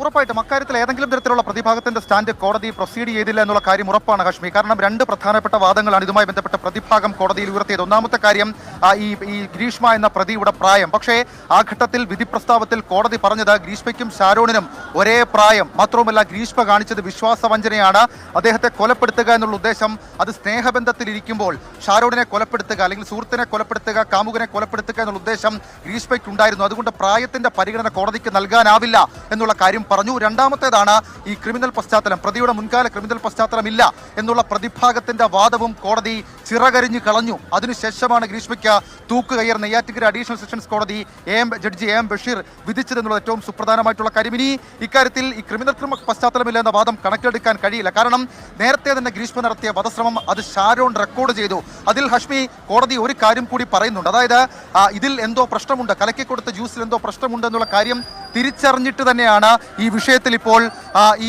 ഉറപ്പായിട്ടും അക്കാര്യത്തിൽ ഏതെങ്കിലും തരത്തിലുള്ള പ്രതിഭാഗത്തിന്റെ സ്റ്റാൻഡ് കോടതി പ്രൊസീഡ് ചെയ്തില്ല എന്നുള്ള കാര്യം ഉറപ്പാണ് കശ്മി കാരണം രണ്ട് പ്രധാനപ്പെട്ട വാദങ്ങളാണ് ഇതുമായി ബന്ധപ്പെട്ട പ്രതിഭാഗം കോടതിയിൽ ഉയർത്തിയത്. ഒന്നാമത്തെ കാര്യം ഈ ഈ ഗ്രീഷ്മ എന്ന പ്രതിയുടെ പ്രായം. പക്ഷേ ആ ഘട്ടത്തിൽ വിധി പ്രസ്താവത്തിൽ കോടതി പറഞ്ഞത് ഗ്രീഷ്മയ്ക്കും ഷാരോണിനും ഒരേ പ്രായം. മാത്രവുമല്ല ഗ്രീഷ്മ കാണിച്ചത് വിശ്വാസവഞ്ചനയാണ്. അദ്ദേഹത്തെ കൊലപ്പെടുത്തുക എന്നുള്ള ഉദ്ദേശം അത് സ്നേഹബന്ധത്തിൽ ഇരിക്കുമ്പോൾ ഷാരോണിനെ കൊലപ്പെടുത്തുക അല്ലെങ്കിൽ സുഹൃത്തിനെ കൊലപ്പെടുത്തുക കാമുകനെ കൊലപ്പെടുത്തുക എന്നുള്ള ഉദ്ദേശം ഗ്രീഷ്മയ്ക്കുണ്ടായിരുന്നു. അതുകൊണ്ട് പ്രായത്തിന്റെ പരിഗണന കോടതിക്ക് നൽകാനാവില്ല എന്നുള്ള കാര്യം പറഞ്ഞു. രണ്ടാമത്തേതാണ് ഈ ക്രിമിനൽ പശ്ചാത്തലം. പ്രതിയുടെ മുൻകാല ക്രിമിനൽ പശ്ചാത്തലമില്ല എന്നുള്ള പ്രതിഭാഗത്തിന്റെ വാദവും കോടതി ചിറകരിഞ്ഞു കളഞ്ഞു. അതിനുശേഷമാണ് ഗ്രീഷ്മയ്ക്ക് തൂക്കുകയർ നെയ്യാറ്റിക്കര അഡീഷണൽ സെഷൻസ് കോടതി A M judge A M Basheer വിധിച്ചതെന്നുള്ള ഏറ്റവും സുപ്രധാനമായിട്ടുള്ള കരിമിനി ഇക്കാര്യത്തിൽ ഈ ക്രിമിനൽ ക്രിമ പശ്ചാത്തലമില്ല എന്ന വാദം കണക്കിലെടുക്കാൻ കഴിയില്ല. കാരണം നേരത്തെ തന്നെ ഗ്രീഷ്മ നടത്തിയ വധശ്രമം അത് ഷാരോൺ റെക്കോർഡ് ചെയ്തു. അതിൽ ഹഷ്മി കോടതി ഒരു കാര്യം കൂടി പറയുന്നുണ്ട്. അതായത് ഇതിൽ എന്തോ പ്രശ്നമുണ്ട്. കലക്കി കൊടുത്ത ജ്യൂസിൽ എന്തോ പ്രശ്നമുണ്ട് എന്നുള്ള കാര്യം തിരിച്ചറിഞ്ഞിട്ട് തന്നെയാണ് ഈ വിഷയത്തിൽ ഇപ്പോൾ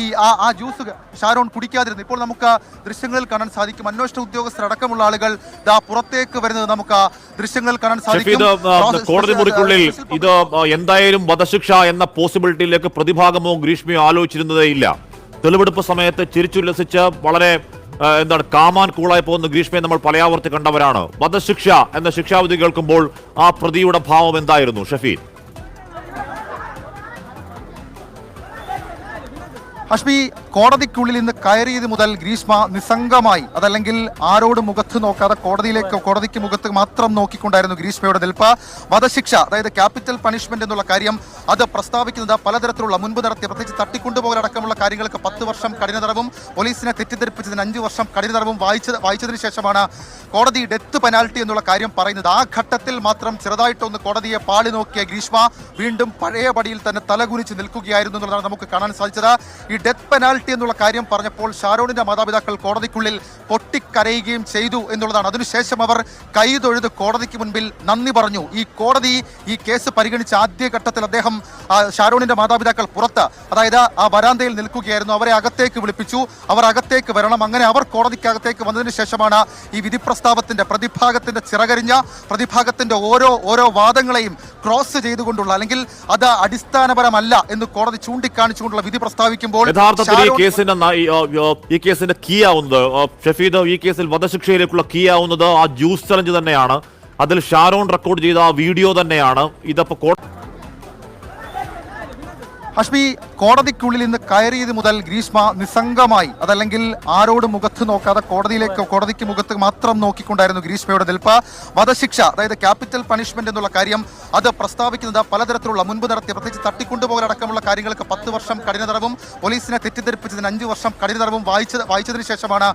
ഈ ആ ആ ജ്യൂസ് ഷാരോൺ കുടിക്കാതിരുന്നത്. ഇപ്പോൾ നമുക്ക് ദൃശ്യങ്ങളിൽ കാണാൻ സാധിക്കും. അന്വേഷണ ഉദ്യോഗസ്ഥരടക്കമുള്ള ആളുകൾ ദാ പുറത്തേക്ക് വരുന്നത് നമുക്ക് ദൃശ്യങ്ങളിൽ കാണാൻ സാധിക്കും. കോടതി മുറിക്കുള്ളിൽ ഇത് എന്തായാലും വധശിക്ഷ എന്ന പോസിബിലിറ്റിയിലേക്ക് പ്രതിഭാഗമോ ഗ്രീഷ്മയോ ആലോചിച്ചിരുന്നതേ ഇല്ല. തെളിവെടുപ്പ് സമയത്ത് ചിരിച്ചുല്ലസിച്ച് വളരെ എന്താണ് കാമാൻ കൂളായി പോകുന്ന ഗ്രീഷ്മയെ നമ്മൾ പലയാവർത്തി കണ്ടവരാണ്. വധശിക്ഷ എന്ന ശിക്ഷാവിധി കേൾക്കുമ്പോൾ ആ പ്രതിയുടെ ഭാവം എന്തായിരുന്നു? ഷഫീദ് ഹഷ്മി കോടതിക്കുള്ളിൽ ഇന്ന് കയറിയത് മുതൽ ഗ്രീഷ്മ നിസ്സംഗമായി. അതല്ലെങ്കിൽ ആരോടും മുഖത്ത് നോക്കാതെ കോടതിയിലേക്ക് കോടതിക്ക് മുഖത്ത് മാത്രം നോക്കിക്കൊണ്ടായിരുന്നു ഗ്രീഷ്മയുടെ നിൽപ്പ്. വധശിക്ഷ അതായത് ക്യാപിറ്റൽ പണിഷ്മെന്റ് എന്നുള്ള കാര്യം അത് പ്രസ്താവിക്കുന്നത് പലതരത്തിലുള്ള മുൻപ് നടത്തിയ പ്രത്യേകിച്ച് തട്ടിക്കൊണ്ടുപോകലടക്കമുള്ള കാര്യങ്ങൾക്ക് പത്ത് വർഷം കഠിന തടവും പോലീസിനെ തെറ്റിദ്ധരിപ്പിച്ചതിന് അഞ്ച് വർഷം കഠിന തടവും വായിച്ച വായിച്ചതിന് ശേഷമാണ് കോടതി ഡെത്ത് പെനാൽറ്റി എന്നുള്ള കാര്യം പറയുന്നത്. ആ ഘട്ടത്തിൽ മാത്രം ചെറുതായിട്ടൊന്ന് കോടതിയെ പാളി നോക്കിയ ഗ്രീഷ്മ വീണ്ടും പഴയ പടിയിൽ തന്നെ തലകുനിച്ച് നിൽക്കുകയായിരുന്നു എന്നുള്ളതാണ് നമുക്ക് കാണാൻ സാധിച്ചത്. ഈ ഡെത്ത് പെനാൽറ്റി എന്നുള്ള കാര്യം പറഞ്ഞപ്പോൾ ഷാരോണിന്റെ മാതാപിതാക്കൾ കോടതിക്കുള്ളിൽ പൊട്ടിക്കരയുകയും ചെയ്തു എന്നുള്ളതാണ്. അതിനുശേഷം അവർ കൈതൊഴുത് കോടതിക്ക് മുൻപിൽ നന്ദി പറഞ്ഞു. ഈ കോടതി ഈ കേസ് പരിഗണിച്ച ആദ്യഘട്ടത്തിൽ അദ്ദേഹം ആ, ഷാരോണിന്റെ മാതാപിതാക്കൾ പുറത്ത്. അതായത് ആ വരാന്തയിൽ നിൽക്കുകയായിരുന്നു. അവരെ അകത്തേക്ക് വിളിപ്പിച്ചു. അവർ അകത്തേക്ക് വരണം. അങ്ങനെ അവർ കോടതിക്കകത്തേക്ക് വന്നതിന് ശേഷമാണ് ഈ വിധിപ്രസ്താവത്തിന്റെ പ്രതിഭാഗത്തിന്റെ ചിറകരിഞ്ഞ പ്രതിഭാഗത്തിന്റെ ഓരോ ഓരോ വാദങ്ങളെയും ക്രോസ് ചെയ്തുകൊണ്ടുള്ള അല്ലെങ്കിൽ അത് അടിസ്ഥാനപരമല്ല എന്ന് കോടതി ചൂണ്ടിക്കാണിച്ചുകൊണ്ടുള്ള വിധി പ്രസ്താവിക്കുമ്പോൾ യഥാർത്ഥത്തിൽ ഈ കേസിന്റെ ഈ, കേസിന്റെ കീ ആവുന്നത് ഷഫീദ് ഈ കേസിൽ വധശിക്ഷയിലേക്കുള്ള കീ ആവുന്നത് ആ ജ്യൂസ് ചലഞ്ച് തന്നെയാണ്. അതിൽ ഷാരോൺ റെക്കോർഡ് ചെയ്ത ആ വീഡിയോ തന്നെയാണ്. ഇതപ്പോ കോ- ഹഷ്മി കോടതിക്കുള്ളിൽ നിന്ന് കയറിയത് മുതൽ ഗ്രീഷ്മ നിസ്സംഗമായി. അതല്ലെങ്കിൽ ആരോട് മുഖത്ത് നോക്കാതെ കോടതിയിലേക്ക് കോടതിക്ക് മുഖത്ത് മാത്രം നോക്കിക്കൊണ്ടായിരുന്നു ഗ്രീഷ്മയുടെ നിൽപ്പ്. വധശിക്ഷ അതായത് ക്യാപിറ്റൽ പണിഷ്മെന്റ് എന്നുള്ള കാര്യം അത് പ്രസ്താവിക്കുന്നത് പലതരത്തിലുള്ള മുൻപ് നടത്തിയ പ്രത്യേകിച്ച് തട്ടിക്കൊണ്ടുപോകലടക്കമുള്ള കാര്യങ്ങൾക്ക് പത്ത് വർഷം കഠിന തടവും പോലീസിനെ തെറ്റിദ്ധരിപ്പിച്ചതിന് അഞ്ച് വർഷം കഠിന തടവും വായിച്ച വായിച്ചതിന് ശേഷമാണ്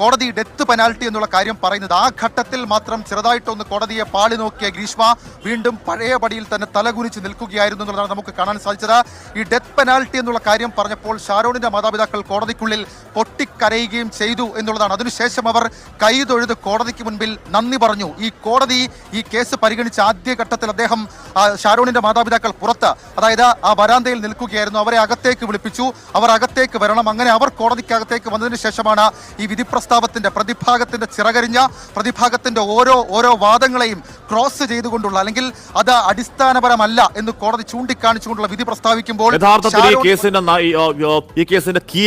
കോടതി ഡെത്ത് പെനാൽറ്റി എന്നുള്ള കാര്യം പറയുന്നത്. ആ ഘട്ടത്തിൽ മാത്രം ചെറുതായിട്ടൊന്ന് കോടതിയെ പാളി നോക്കിയ ഗ്രീഷ്മ വീണ്ടും പഴയ പടിയിൽ തന്നെ തലകുനിച്ച് നിൽക്കുകയായിരുന്നു എന്നുള്ളതാണ് നമുക്ക് കാണാൻ സാധിച്ചത്. ഈ ഡെത്ത് പെനാൽറ്റി എന്നുള്ള കാര്യം പറഞ്ഞപ്പോൾ ഷാരോണിന്റെ മാതാപിതാക്കൾ കോടതിക്കുള്ളിൽ പൊട്ടിക്കരയുകയും ചെയ്തു എന്നുള്ളതാണ്. അതിനുശേഷം അവർ കൈതൊഴുത് കോടതിക്ക് മുൻപിൽ നന്ദി പറഞ്ഞു. ഈ കോടതി ഈ കേസ് പരിഗണിച്ച ആദ്യഘട്ടത്തിൽ അദ്ദേഹം ഷാരോണിന്റെ മാതാപിതാക്കൾ പുറത്ത് അതായത് ആ വരാന്തയിൽ നിൽക്കുകയായിരുന്നു. അവരെ അകത്തേക്ക് വിളിപ്പിച്ചു. അവർ അകത്തേക്ക് വരണം. അങ്ങനെ അവർ കോടതിക്കകത്തേക്ക് വന്നതിന് ശേഷമാണ് ഈ വിധി പ്രസ്താവത്തിന്റെ പ്രതിഭാഗത്തിന്റെ ചിറകരിഞ്ഞ പ്രതിഭാഗത്തിന്റെ ഓരോ ഓരോ വാദങ്ങളെയും ക്രോസ് ചെയ്തുകൊണ്ടുള്ള അല്ലെങ്കിൽ അത് അടിസ്ഥാനപരമല്ല എന്ന് കോടതി ചൂണ്ടിക്കാണിച്ചുകൊണ്ടുള്ള വിധി പ്രസ്താവിക്കുമ്പോൾ യഥാർത്ഥത്തിൽ ഈ കേസിന്റെ ഈ കേസിന്റെ കീ